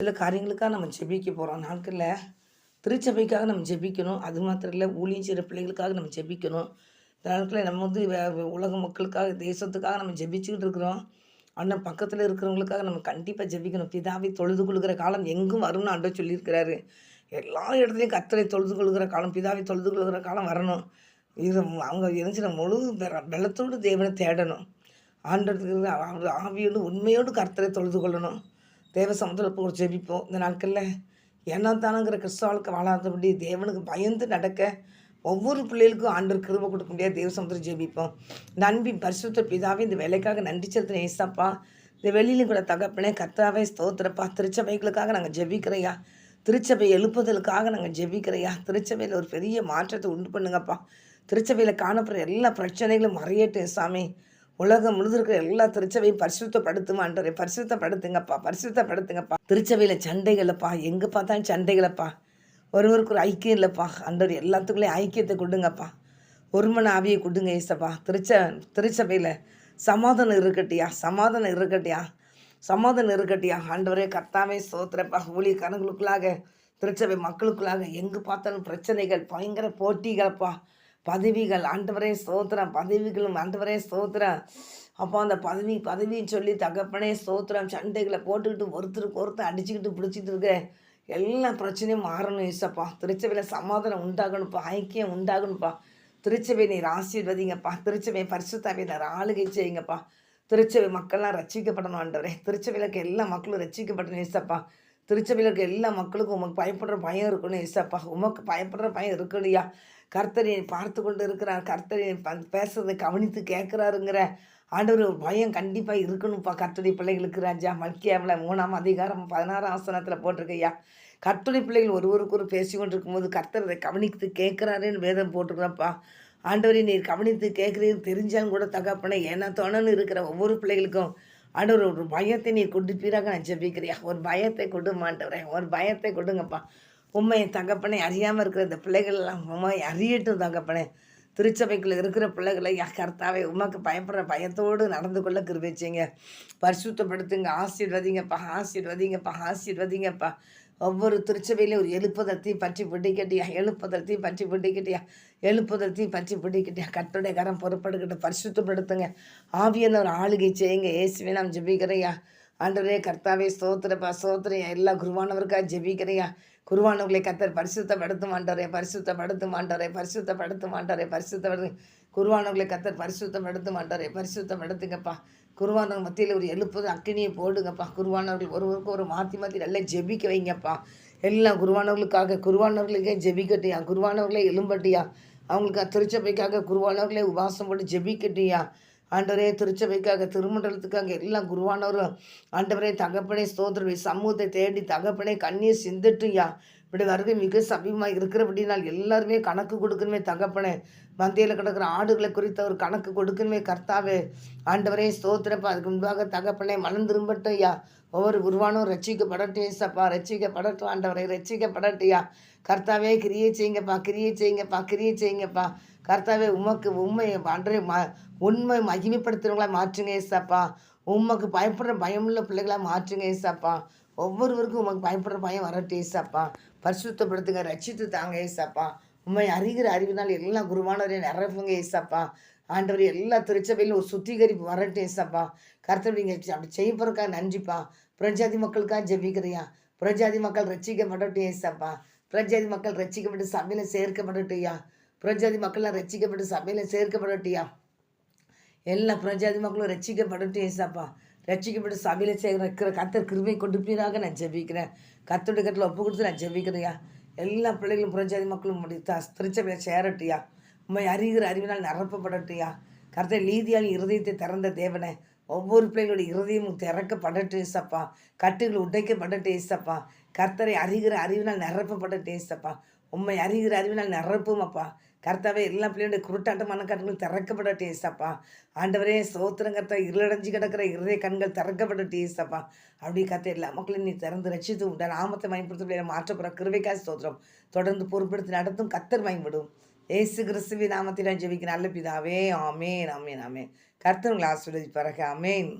சில காரியங்களுக்காக நம்ம ஜெபிக்க போகிறோம் நாட்களில் திருச்சபைக்காக நம்ம ஜெபிக்கணும். அது மாத்திரம் இல்லை ஊழியம் செய்கிற பிள்ளைகளுக்காக நம்ம ஜெபிக்கணும். இந்த நாட்களில் நம்ம வந்து உலக மக்களுக்காக தேசத்துக்காக நம்ம ஜெபிச்சுக்கிட்டு இருக்கிறோம். ஆனால் பக்கத்தில் இருக்கிறவங்களுக்காக நம்ம கண்டிப்பாக ஜெபிக்கணும். பிதாவை தொழுது கொள்கிற காலம் எங்கும் வரும்னு அண்டை சொல்லியிருக்கிறாரு. எல்லா இடத்துலையும் கத்தரை தொழுது கொள்கிற காலம் பிதாவை தொழுது கொள்கிற காலம் வரணும். இது அவங்க எரிஞ்சின முழு பெற- பலத்தோடு தேவனை தேடணும். ஆண்டவருக்கு அவர் ஆவியோடு உண்மையோடு கர்த்தரை தொழுது கொள்ளணும். தேவ சமுதிரத்தில் போய் ஜெபிப்போம். இந்த நாட்களில் என்ன தானுங்கிற கிறிஸ்தவாளுக்கு வாழாதபடி தேவனுக்கு பயந்து நடக்க ஒவ்வொரு பிள்ளைகளுக்கும் ஆண்டர் கிருபை கொடுக்க முடியாது தேவ சமுத்திரம் ஜெபிப்போம். நன்பி பரிசுத்த பிதாவே இந்த வேலைக்காக நன்றி செலுத்தின ஏசாப்பா இந்த வெளியிலும் கூட தகப்பனே கத்தாவே ஸ்தோத்திரப்பா திருச்சபைகளுக்காக நாங்கள் ஜெபிக்கிறையா. திருச்சபை எழுப்புதலுக்காக நாங்கள் ஜெபிக்கிறையா. திருச்சபையில் ஒரு பெரிய மாற்றத்தை உண்டு பண்ணுங்கப்பா. திருச்சபையில் காணப்படுற எல்லா பிரச்சனைகளும் மறையட்டும் சாமி. உலகம் முழுது இருக்கிற எல்லா திருச்சபையும் பரிசுத்தப்படுத்தும் ஆண்டவரே பரிசுத்தப்படுத்துங்கப்பா பரிசுத்தப்படுத்துங்கப்பா. திருச்சபையில் சண்டைகளப்பா எங்கே பார்த்தாலும் சண்டைகளப்பா ஒருவருக்கு ஒரு ஐக்கியம் இல்லைப்பா. ஆண்டவர் எல்லாத்துக்குள்ளேயும் ஐக்கியத்தை கொடுங்கப்பா. ஒருமன ஆவியை கொடுங்க ஏசப்பா. திருச்ச திருச்சபையில் சமாதானம் இருக்கட்டியா? சமாதானம் இருக்கட்டியா? சமாதானம் இருக்கட்டியா? ஆண்டவரே கர்த்தாவே சோத்திரப்பா ஊழியக்காரங்களுக்குள்ளாக திருச்சபை மக்களுக்குள்ளாக எங்கு பார்த்தாலும் பிரச்சனைகள் பயங்கர போட்டிகளப்பா. பதவிகள் ஆண்டவரே ஸ்தோத்திரம் பதவிகளும் ஆண்டவரே ஸ்தோத்திரம். அப்போ அந்த பதவி பதவின்னு சொல்லி தகப்பனே ஸ்தோத்திரம். சண்டைகளை போட்டுக்கிட்டு ஒருத்தருக்கு ஒருத்தர் அடிச்சுக்கிட்டு பிடிச்சிட்டு இருக்கிறேன் எல்லா பிரச்சனையும் மாறணும் ஈசப்பா. திருச்சபையில் சமாதானம் உண்டாகணும்ப்பா ஐக்கியம் உண்டாகணும்ப்பா. திருச்சபை நீர் ஆசீர்வதிங்கப்பா. திருச்சபை பரிசுத்தாவை நீர் ஆளுகை செய்யுங்கப்பா. திருச்சபை மக்கள்லாம் ரட்சிக்கப்படணும் ஆண்டவரே. திருச்சபையில் இருக்க எல்லா மக்களும் ரட்சிக்கப்படணும் ஈசப்பா. திருச்சபையில் இருக்க எல்லா மக்களுக்கும் உமக்கு பயப்படுற பயம் இருக்கணும் ஈசப்பா. உமக்கு பயப்படுற பயம் இருக்கணுயா கர்த்தரை பார்த்து கொண்டு இருக்கிறார் கர்த்தரை ப- பேசுறதை கவனித்து கேட்குறாருங்கிற ஆண்டவர் ஒரு பயம் கண்டிப்பாக இருக்கணும்ப்பா. கர்த்தரை பிள்ளைகளுக்கு ராஜா மல்கியாவில் மூணாம் அதிகாரம் பதினாறாம் ஆசனத்தில் போட்டிருக்கையா. கர்த்தரை பிள்ளைகள் ஒருவருக்கு ஒரு பேசி கொண்டு இருக்கும்போது கர்த்தர் அதை கவனித்து கேட்குறாருன்னு வேதம் போட்டுக்கிறப்பா ஆண்டவரை நீர் கவனித்து கேட்குறீன்னு தெரிஞ்சாலும் கூட தகப்பனே ஏன்னா தோணன்னு இருக்கிற ஒவ்வொரு பிள்ளைகளுக்கும் ஆண்டவர் ஒரு பயத்தை நீர் கொடுப்பீராக நான் ஜெபிக்கிறியா ஒரு பயத்தை கொடுமாண்டவரேன் ஒரு பயத்தை கொடுங்கப்பா. உண்மை தகப்பனை அறியாமல் இருக்கிற இந்த பிள்ளைகள்லாம் உண்மை அறியட்டும் தகப்பனே திருச்சபைக்குள்ள இருக்கிற பிள்ளைகளை கர்த்தாவே உமக்கு பயப்படுற பயத்தோடு நடந்து கொள்ள கிருபிச்சிங்க பரிசுத்தப்படுத்துங்க ஆசீர்வதிங்கப்பா ஆசீர்வதிங்கப்பா ஆசீர்வதிங்கப்பா. ஒவ்வொரு திருச்சபையிலையும் ஒரு எழுப்புதத்தையும் பற்றி பிடிக்கட்டியா எழுப்புதத்தையும் பற்றி பிடிக்கட்டியா எழுப்புதத்தையும் பற்றி பிடிக்கட்டியா. கட்டுடைய கரம் பொறுப்படுக்கிட்டு பரிசுத்தப்படுத்துங்க. ஆவியான ஒரு ஆளுகை செய்யுங்க ஏசுவே நாம் ஜெபிக்கிறையா ஆண்டவரே கர்த்தாவே சோத்திரப்பா சோத்திரையா எல்லா குருவானவருக்காக ஜெபிக்கிறையா குருவானவர்களை கத்தர் பரிசுத்தப்படுத்த மாட்டாரே பரிசுத்தப்படுத்த மாட்டாரே பரிசுத்தப்படுத்த. மாட்டாரே பரிசுத்தப்படுத்து குருவானவர்களை கத்தர் பரிசுத்தப்படுத்த மாட்டாரே பரிசுத்தப்படுத்துங்கப்பா. குருவானவர் மத்தியில் ஒரு எழுப்புது அக்கினியை போடுங்கப்பா. குருவானவர்கள் ஒருவருக்கு ஒரு மாற்றி மாற்றி நல்லா ஜெபிக்க வைங்கப்பா. எல்லாம் குருவானவர்களுக்காக குருவானவர்களுக்கே ஜெபிக்கட்டியா? குருவானவர்களே எழும்பட்டியா? அவங்களுக்கு திருச்சபைக்காக குருவானவர்களே உபாசம் போட்டு ஜெபிக்கட்டியா? ஆண்டவரே திருச்சபைக்காக திருமண்டலத்துக்காக எல்லாம் குருவானவரும். ஆண்டவரே தகப்பனே ஸ்தோத்திரவை சமூகத்தை தேடி தகப்பனே கண்ணீர் சிந்துட்டுயா இப்படி மிக சமீபமாக இருக்கிறபடினால் எல்லாருமே கணக்கு கொடுக்கணுமே தகப்பனே. மந்தையில் கிடக்கிற ஆடுகளை குறித்த ஒரு கணக்கு கொடுக்கணுமே கர்த்தாவே. ஆண்டவரே ஸ்தோத்திரப்பா. அதுக்கு முன்பாக தகப்பனே மனம் திரும்பட்டும் ஐயா. ஒவ்வொரு குருவானும் ரட்சிக்கப்படட்டும் ஏசப்பா. ரட்சிக்கப்படட்டும் ஆண்டவரை ரட்சிக்கப்படட்டியா கர்த்தாவே கிரியை செய்யுங்கப்பா கிரியை செய்யுங்கப்பா கிரியை செய்யுங்கப்பா. கர்த்தாவே உமக்கு உண்மை அன்றைய ம உண்மை மகிமைப்படுத்துகிறவங்களா மாற்றுங்க ஏசாப்பா. உமக்கு பயப்படுற பயமுள்ள பிள்ளைகளாக மாற்றுங்க ஏசாப்பா. ஒவ்வொருவருக்கும் உமக்கு பயப்படுற பயம் வரட்டு ஏசாப்பா பரிசுத்தப்படுத்துங்க ரட்சித்து தாங்க ஏசாப்பா. உண்மை அறிகிற அறிவினால் எல்லா குருவானவரையும் நிரப்புங்க ஏசாப்பா. ஆண்டவர் எல்லா திருச்சபையிலும் ஒரு சுத்திகரிப்பு வரட்டு ஏசாப்பா. கர்த்தர் நீங்கள் அப்படி செய்ய போறக்கா நன்றிப்பா. பிரஜாதி மக்களுக்காக ஜெபிக்கிறியா? பிரஜாதி மக்கள் ரட்சிக்கப்படட்டும் ஏசாப்பா. பிரஜாதி மக்கள் ரட்சிக்கப்பட்டு சபையில் சேர்க்கப்படட்டும்யா. பிரஜாதி மக்கள்லாம் ரட்சிக்கப்பட்டு சபையில் சேர்க்கப்படட்டியா எல்லா பிரஜாதி மக்களும் ரட்சிக்கப்படட்டும் ஏசாப்பா. ரட்சிக்கப்பட்டு சபையில் சேர்க்கிற கத்தர் கிருமை கொண்டு கொடுப்பீராக நான் ஜெபிக்கிறேன். கத்தோட கட்டில் ஒப்பு கொடுத்து நான் ஜெபிக்கிறையா எல்லா பிள்ளைகளும் பிரஜாதி மக்களும் முடி த திருச்சபையில் சேரட்டியா உண்மை அறிகிற அறிவினால் நிரப்பப்படட்டியா கர்த்தர் நீதியால் இருதயத்தை திறந்த தேவனை ஒவ்வொரு பிள்ளைகளுடைய இருதயமும் திறக்கப்படட்டும் ஏசப்பா. கட்டுகள் உடைக்கப்பட டேஸ்டப்பா கர்த்தரை அறிகிற அறிவினால் நிரப்பப்பட டேஸ்டப்பா உண்மை அறிகிற அறிவினால் நிரப்பும் அப்பா. கர்த்தாவே எல்லா பிள்ளைகளுடைய குருட்டாட்டமான கண்கள் திறக்கப்படட்டும் ஏசப்பா ஆண்டவரே சோத்திரம் கர்த்தா இருளடைஞ்சு கிடக்கிற இருதய கண்கள் திறக்கப்படட்டும் ஏசப்பா அப்படி கர்த்த எல்லா மக்களையும் நீ திறந்து ரசித்து உண்டா? நாமத்தை பயன்படுத்த பிள்ளைகளை மாற்றப்படுற கிருவைக்காய் சோத்திரம் தொடர்ந்து பொறுப்படுத்தி நடத்தும் கத்தர் பயன்படும் ஏசு கிறிஸ்துவி நாமத்தில் ஜெபிக்கிற நல்ல பிதாவே ஆமேன் ஆமேன் ஆமேன். கர்த்தர் உங்களை ஆசீர்வதிப்பாராக ஆமேன்.